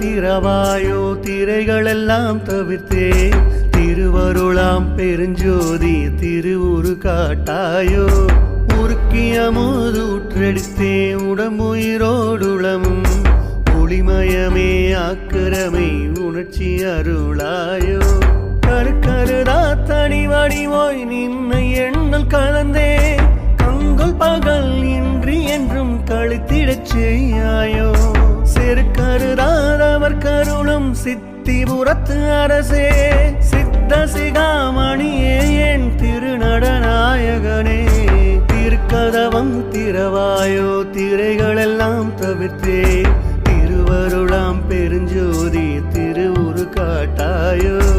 திரவாயோ திரைகளெல்லாம் தவிர்த்தே திருவருளாம் பெருஞ்சோதி திருவுரு காட்டாயோ. உருக்கிய மூது உற்றெடுத்தே உடம்புயிரோடுளமும் ஒளிமயமே ஆக்கிரமை உணர்ச்சி அருளாயோ. கருக்கருதா தனி வடிவோய் நின்னை எண்ணல் கலந்தே. கங்குல் பகல் இன்றி என்றும் கழித்திடச் செய்யாயோ. சித்திபுரத்து அரசே சித்த சிகாமணியே என் திருநடநாயகனே. திருக்கதவம் திரவாயோ திரைகளெல்லாம் தவிர்த்தே. திருவருளாம் பெருஞ்சோதி திருவுரு காட்டாயோ